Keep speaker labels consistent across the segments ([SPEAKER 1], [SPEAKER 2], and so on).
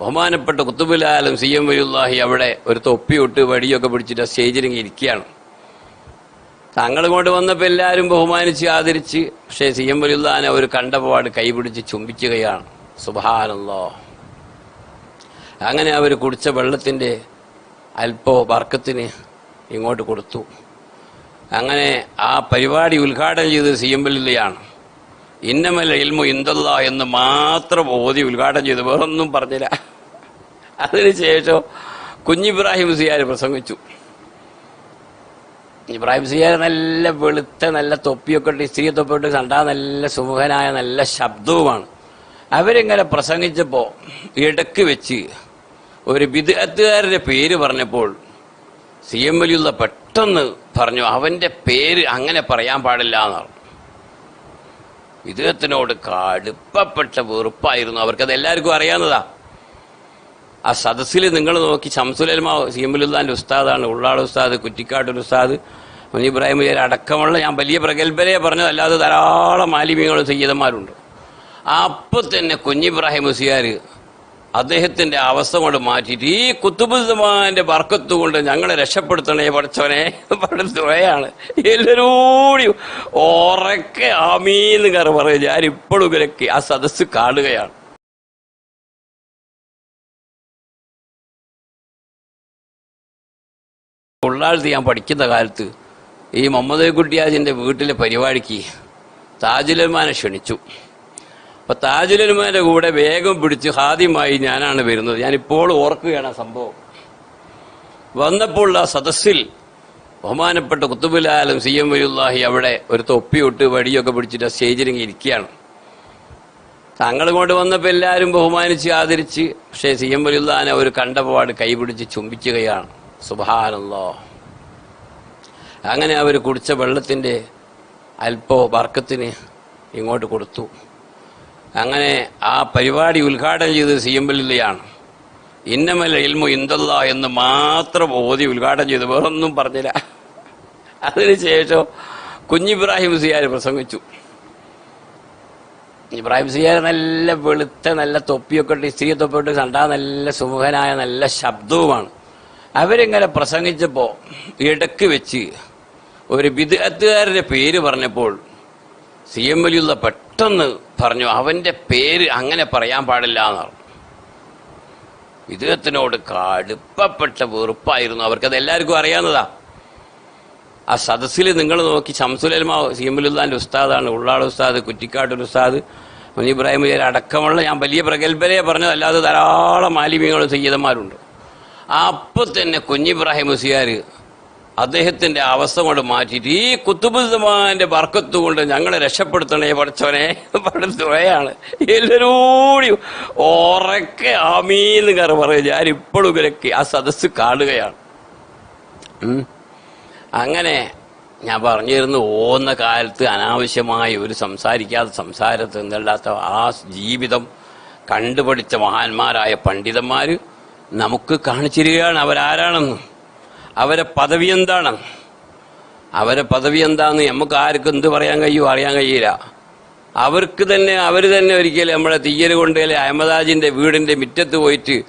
[SPEAKER 1] ബഹുമാനപ്പെട്ട കുത്തുബുലാലും C M വലിയുല്ലാഹി അവിടെ ഒരു തൊപ്പിയിട്ട് വടിയൊക്കെ പിടിച്ചിട്ട് സ്റ്റേജിലിങ്ങി ഇരിക്കുകയാണ്. തങ്ങൾ കൊണ്ട് വന്നപ്പോൾ എല്ലാവരും ബഹുമാനിച്ച് ആദരിച്ച് പക്ഷേ സി എം വലിയുല്ലാനെ അവർ കണ്ടപാട് കൈപിടിച്ച് ചുംബിക്കുകയാണ്. സുബാനല്ലോ അങ്ങനെ അവർ കുടിച്ച വെള്ളത്തിന്റെ അല്പോ വർക്കത്തിന് ഇങ്ങോട്ട് കൊടുത്തു. അങ്ങനെ ആ പരിപാടി ഉദ്ഘാടനം ചെയ്തത് സി എം വലിയാണ് ഇന്നമല്ല ഇൽമു ഇന്ദല്ല എന്ന് മാത്രം ഓതി ഉദ്ഘാടനം ചെയ്തു. വേറൊന്നും പറഞ്ഞില്ല. അതിനുശേഷം കുഞ്ഞിബ്രാഹിം സിയാർ പ്രസംഗിച്ചു. ഇബ്രാഹിം സിയാർ നല്ല വെളുത്ത നല്ല തൊപ്പിയൊക്കെ ഇട്ട് സ്ത്രീ തൊപ്പിയിട്ട് കണ്ടാ നല്ല സുമുഖനായ നല്ല ശബ്ദവുമാണ്. അവരിങ്ങനെ പ്രസംഗിച്ചപ്പോൾ ഇടയ്ക്ക് വെച്ച് ഒരു വിദഗ്ധക്കാരുടെ പേര് പറഞ്ഞപ്പോൾ സി എം വലിയുള്ള പെട്ടെന്ന് പറഞ്ഞു അവന്റെ പേര് അങ്ങനെ പറയാൻ പാടില്ല എന്നാണ് വിദഗ്ധത്തിനോട് കടുപ്പപ്പെട്ട വെറുപ്പായിരുന്നു. അവർക്കത് എല്ലാവർക്കും അറിയാവുന്നതാ. ആ സദസ്സിൽ നിങ്ങൾ നോക്കി ശംസുലൽമ സീമുലുദ്ദാന്റെ ഉസ്താദാണ് ഉള്ളാട് ഉസ്താദ് കുറ്റിക്കാട്ടൂർ ഉസ്താദ് മുനി ഇബ്രാഹിം അടക്കമുള്ള ഞാൻ വലിയ പ്രഗത്ഭരെ പറഞ്ഞത് അല്ലാതെ ധാരാളം മാലിന്യങ്ങളും സയ്യിദന്മാരുണ്ട്. അപ്പം തന്നെ കുഞ്ഞിബ്രാഹിം മുസിയാർ അദ്ദേഹത്തിന്റെ അവസ്ഥ കൊണ്ട് മാറ്റിയിട്ട് ഈ കുത്തുബുദ്ധമാന്റെ ബർക്കത്ത് കൊണ്ട് ഞങ്ങളെ രക്ഷപ്പെടുത്തണേ പഠിച്ചവനെ പഠിത്തവയാണ് എല്ലാവരോടി ഉറക്കെ ആമീന്ന് കയറി പറയുക. ഞാൻ ഇപ്പോഴും ഇവരൊക്കെ ആ സദസ്സ് കാണുകയാണ്. ഉള്ളാഴ്ത്ത് ഞാൻ പഠിക്കുന്ന കാലത്ത് ഈ മുഹമ്മദ് കുട്ടിയാജിന്റെ വീട്ടിലെ പരിപാടിക്ക് താജുലന്മാനെ ക്ഷണിച്ചു. അപ്പോൾ താജുലന്മാരുടെ കൂടെ വേഗം പിടിച്ച് ഹാദ്യമായി ഞാനാണ് വരുന്നത്. ഞാനിപ്പോൾ ഓർക്കുകയാണ് സംഭവം. വന്നപ്പോൾ ആ സദസ്സിൽ ബഹുമാനപ്പെട്ട കുത്തുബുലാലും സി എം വലുല്ലാഹി അവിടെ ഒരു തൊപ്പിയൊട്ട് വടിയൊക്കെ പിടിച്ചിട്ട് ആ സ്റ്റേജിലിങ്ങി ഇരിക്കുകയാണ്. തങ്ങൾ വന്നപ്പോൾ എല്ലാവരും ബഹുമാനിച്ച് ആദരിച്ച് പക്ഷേ സി എം വലുല്ലാനെ ഒരു കണ്ടപാട് കൈപിടിച്ച് ചുംബിക്കുകയാണ്. സുബാനല്ലോ അങ്ങനെ അവർ കുടിച്ച വെള്ളത്തിന്റെ അല്പോ വർക്കത്തിന് ഇങ്ങോട്ട് കൊടുത്തു. അങ്ങനെ ആ പരിപാടി ഉദ്ഘാടനം ചെയ്തത് സി എം വലുല്ലയാണ് ഇന്നമല്ല ഇൽമു ഇന്ദല്ല എന്ന് മാത്രം ഓതി ഉദ്ഘാടനം ചെയ്തു വേറൊന്നും പറഞ്ഞില്ല. അതിനുശേഷം കുഞ്ഞിബ്രാഹിം സിയാർ പ്രസംഗിച്ചു. ഇബ്രാഹിം സിയാർ നല്ല വെളുത്ത നല്ല തൊപ്പിയൊക്കെ ഇട്ട് സ്ത്രീ തൊപ്പിയിട്ട് കണ്ടാ നല്ല സുമുഖനായ നല്ല ശബ്ദവുമാണ്. അവരിങ്ങനെ പ്രസംഗിച്ചപ്പോൾ ഇടയ്ക്ക് വെച്ച് ഒരു വിദഗ്ധക്കാരുടെ പേര് പറഞ്ഞപ്പോൾ സി എം വലിയുള്ള പെട്ടെന്ന് പറഞ്ഞു അവന്റെ പേര് അങ്ങനെ പറയാൻ പാടില്ല എന്നാണ് വിദഗ്ധത്തിനോട് കടുപ്പപ്പെട്ട വെറുപ്പായിരുന്നു. അവർക്കത് എല്ലാവർക്കും അറിയാവുന്നതാ. ആ സദസ്സിൽ നിങ്ങൾ നോക്കി ശംസുലമാവ് സി എം സീമുലുല്ലാന്റെ ഉസ്താദാണ് ഉള്ളാട് ഉസ്താദ് കുറ്റിക്കാട്ടൂർ ഉസ്താദ് മുനി ഇബ്രാഹിം അടക്കമുള്ള ഞാൻ വലിയ പ്രഗത്ഭരെ പറഞ്ഞത് അല്ലാതെ ധാരാളം മാലിന്യങ്ങളും സയ്യിദന്മാരുണ്ട്. അപ്പൊ തന്നെ കുഞ്ഞിബ്രാഹിം മുസിയാർ അദ്ദേഹത്തിന്റെ അവസ്ഥ കൊണ്ട് മാറ്റിയിട്ട് ഈ കുത്തുബുദ്ധമാന്റെ വർക്കത്ത് കൊണ്ട് ഞങ്ങളെ രക്ഷപ്പെടുത്തണേ പഠിച്ചവനെ. പഠിത്തവയാണ് എല്ലാരോടും ഉറക്കെ ആമീന്ന് കയറി പറയുക ഞാൻ ഇപ്പോഴും ഇവരൊക്കെ ആ സദസ്സ് കാണുകയാണ്. അങ്ങനെ ഞാൻ പറഞ്ഞിരുന്നു ഓന്ന കാലത്ത് അനാവശ്യമായി ഒരു സംസാരിക്കാത്ത സംസാരത്തിൽ നിന്നല്ലാത്ത ആ ജീവിതം കണ്ടുപഠിച്ച മഹാന്മാരായ പണ്ഡിതന്മാര് നമുക്ക് കാണിച്ചിരിക്കുകയാണ് അവരാരാണെന്ന്. അവരെ പദവി എന്താണ്? അവരെ പദവി എന്താണെന്ന് നമുക്ക് ആർക്കും എന്ത് പറയാൻ കഴിയുമോ അറിയാൻ കഴിയില്ല. അവർക്ക് തന്നെ അവർ തന്നെ ഒരിക്കലും നമ്മളെ തീയ്യൽ കൊണ്ടേലെ അഹമ്മദാജിന്റെ വീടിന്റെ മുറ്റത്ത് പോയിട്ട്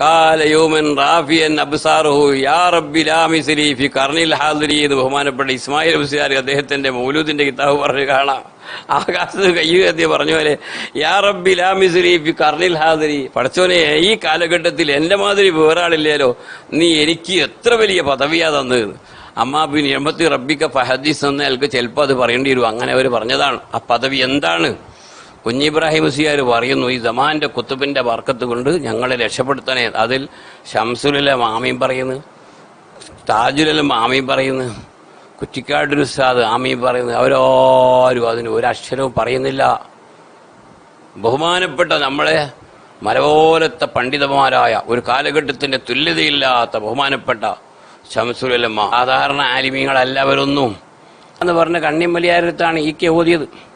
[SPEAKER 1] കാലയോമൻ റാഫിയൻ അബ്സാറുഹു യാ റബ്ബി ലാ മിസ്ലി ഫി കർണിൽ ഹാദിരി എന്ന് ബഹുമാനപ്പെട്ട ഇസ്മായിൽ ഹുസിയാർ അദ്ദേഹത്തിന്റെ മൗലൂദിന്റെ കിതാബ് പറഞ്ഞു കാണാം. ആകാശത്ത് കയ്യുകത്തി പറഞ്ഞ പോലെ യാ റബ്ബി ലാ മിസ്ലി ഫി കർണിൽ ഹാദിരി പഠിച്ചോനെ ഈ കാലഘട്ടത്തിൽ എന്റെ മാതിരി വേറാളില്ലല്ലോ നീ എനിക്ക് എത്ര വലിയ പദവിയാ തന്നത്? അമ്മാ ബിൻ എമ്പത്തി റബ്ബിക്ക ഫഹദീസ് എന്നയാൾക്ക് ചിലപ്പോൾ അത് പറയേണ്ടി വരും. അങ്ങനെ അവർ പറഞ്ഞതാണ് ആ പദവി എന്താണ്? കുഞ്ഞിബ്രാഹിം സിയാർ പറയുന്നു ഈ ജമാന്റെ കുത്തുബിന്റെ വർക്കത്ത് കൊണ്ട് ഞങ്ങളെ രക്ഷപ്പെടുത്തണേ. അതിൽ ഷംസുലിലെ മാമിയും പറയുന്നു താജുലിലെ മാമിയും പറയുന്നു കുറ്റിക്കാട്ടൊരു സാദ് ആമി പറയുന്നു. അവരാരും അതിന് ഒരക്ഷരവും പറയുന്നില്ല. ബഹുമാനപ്പെട്ട നമ്മളെ മലപോലത്തെ പണ്ഡിതന്മാരായ ഒരു കാലഘട്ടത്തിന്റെ തുല്യതയില്ലാത്ത ബഹുമാനപ്പെട്ട ശംസുലമ്മ സാധാരണ ആലിമീങ്ങളല്ലവരൊന്നും എന്ന് പറഞ്ഞ കണ്ണിമലിയാരത്താണ് കെ ഓതിയത്.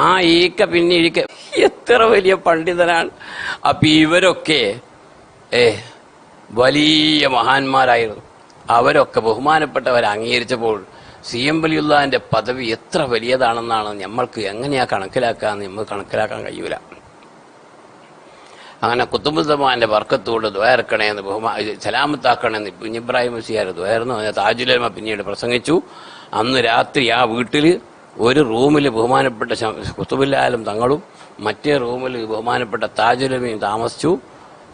[SPEAKER 1] ആ ഈക്ക പിന്നെ ഇരിക്ക എത്ര വലിയ പണ്ഡിതനാണ്. അപ്പൊ ഇവരൊക്കെ ഏ വലിയ മഹാന്മാരായിരുന്നു. അവരൊക്കെ ബഹുമാനപ്പെട്ടവർ അംഗീകരിച്ചപ്പോൾ സി എം വലിയുള്ളതിന്റെ പദവി എത്ര വലിയതാണെന്നാണ് നമ്മൾക്ക് എങ്ങനെയാ കണക്കിലാക്കാന്ന് നമ്മൾ കണക്കിലാക്കാൻ കഴിയൂല. അങ്ങനെ കുത്തുബുദ്ധമാന്റെ വർക്കത്തോട് ദ്വയർക്കണേന്ന് ബഹുമാ സലാമത്താക്കണേന്ന് കുഞ്ഞിബ്രാഹിം മുസിയാർ ദ്വയർന്നു താജുലമ പിന്നീട് പ്രസംഗിച്ചു. അന്ന് രാത്രി ആ വീട്ടിൽ ഒരു റൂമിൽ ബഹുമാനപ്പെട്ട കുത്തുബില്ലാലും തങ്ങളും മറ്റേ റൂമിൽ ബഹുമാനപ്പെട്ട താജുലമയും താമസിച്ചു.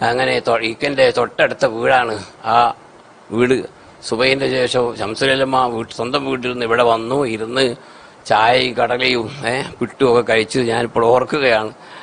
[SPEAKER 1] അങ്ങനെ ഈക്കന്റെ തൊട്ടടുത്ത വീടാണ് ആ വീട്. സുബൈന്റെ ശേഷം ശംസുലമ്മ വീട്ട് സ്വന്തം വീട്ടിൽ നിന്ന് ഇവിടെ വന്നു ഇരുന്ന് ചായയും കടലയും ഏഹ് പിട്ടുമൊക്കെ കഴിച്ച് ഞാനിപ്പോൾ ഓർക്കുകയാണ്.